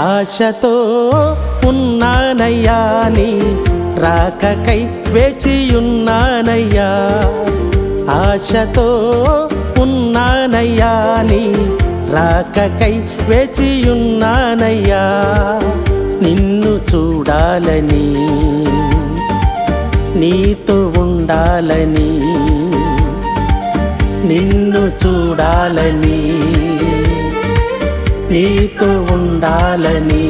ఆశతో ఉన్నానయ్యా నీ రాకకై వేచియున్నానయ్యా. ఆశతో ఉన్నానయ్యా నీ రాకకై వేచియున్నానయ్యా. నిన్ను చూడాలని నీతో ఉండాలని నిన్ను చూడాలని నీతో ఉండాలని.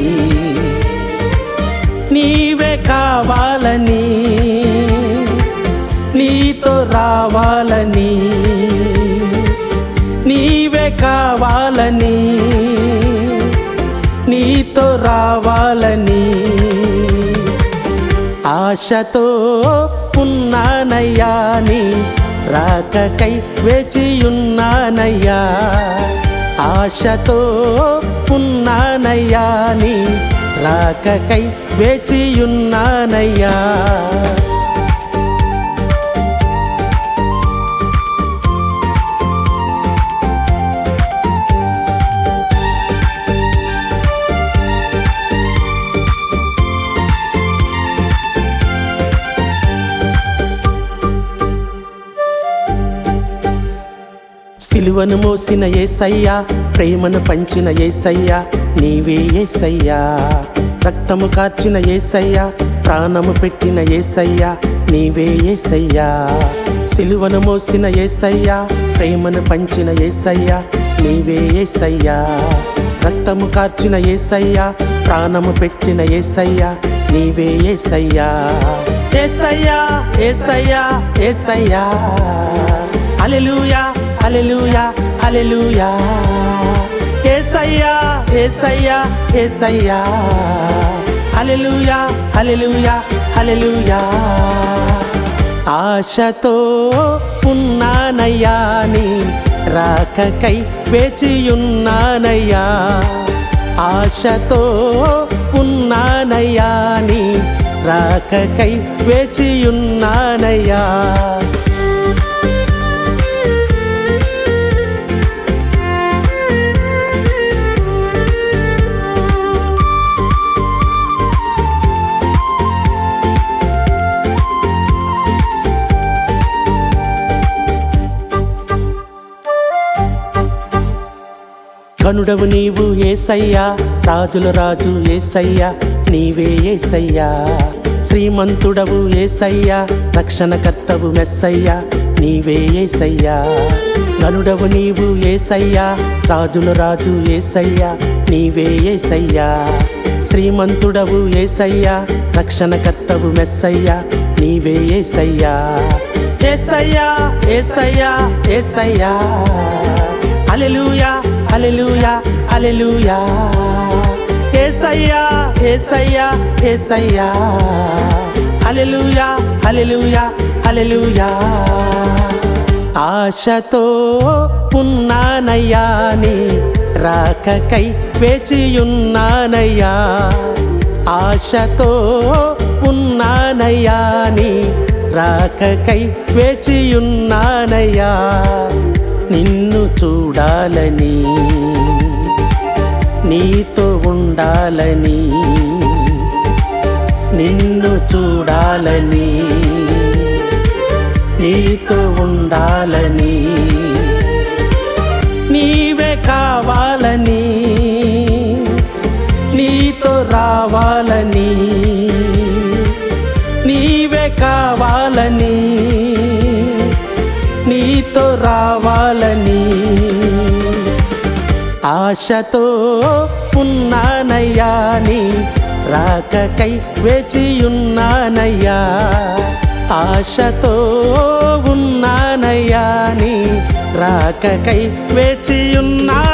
నీవే కావాలని. నీతో రావాలని. నీవే కావాలని. నీతో రావాలని. ఆశతో ఉన్నానయ్యా నీ రాకకై వేచియున్నానయ్యా. ఆశతో ఉన్నానయ్యా నీ రాకకై వేచియున్నానయ్యా. సిలువను మోసిన ఏసయ్యా ప్రేమను పంచిన ఏసయ్యా నీవే ఏసయ్యా. రక్తము కార్చిన ఏసయ్యా ప్రాణము పెట్టిన ఏసయ్యా నీవే ఏసయ్యా. సిలువను మోసిన ఏసయ్యా ప్రేమను పంచిన ఏసయ్యా నీవే ఏసయ్యా. రక్తము కార్చిన ఏసయ్యా ప్రాణము పెట్టిన ఏసయ్యా నీవే ఏసయ్యా. ఏసయ్యా ఏసయ్యా ఏసయ్యా. అలెలుయా హల్లెలూయా హల్లెలూయా ఏసయ్యా ఏసయ్యా ఏసయ్యా హల్లెలూయా హల్లెలూయా హల్లెలూయా ఆశతో ఉన్నానయ్యా నీ రాకకై వేచియున్నానయ్యా. ఆశతో ఉన్నానయ్యా నీ రాకకై వేచియున్నానయ్యా. కనుడవు నీవు ఏసయ్యా రాజుల రాజు ఏసయ్యా నీవే ఏసయ్యా. శ్రీమంతుడవు ఏసయ్యా రక్షణకర్తవు మెస్సయ్యా నీవే ఏసయ్యా. గనుడవు నీవు ఏసయ్యా రాజుల రాజు ఏసయ్యా నీవే ఏసయ్యా. శ్రీమంతుడవు ఏసయ్యా రక్షణకర్తవు మెస్సయ్యా నీవే ఏసయ్యా. ఏసయ్యా ఏసయ్యా ఏసయ్యా. హల్లెలూయా హల్లెలూయా ఏసయ్యా ఏసయ్యా ఏసయ్యా యేసయ్యా హల్లెలూయా హల్లెలూయా ఆశతో ఉన్నానయ్యా నీ రాకకై వేచియున్నానయ్యా. ఆశతో ఉన్నానయ్యా నీ రాకకై వేచియున్నానయ్యా. నిన్ను చూడాలని నీతో ఉండాలని నిన్ను చూడాలని నీతో ఉండాలని నీవే కావాలని నీతో రావాలని నీవే కావాలని నీతో రా ఆశతో ఉన్నానయ్యా నీ రాకకై వేచియున్నానయ్యా. ఆశతో ఉన్నానయ్యా నీ రాకకై వెచియున్నా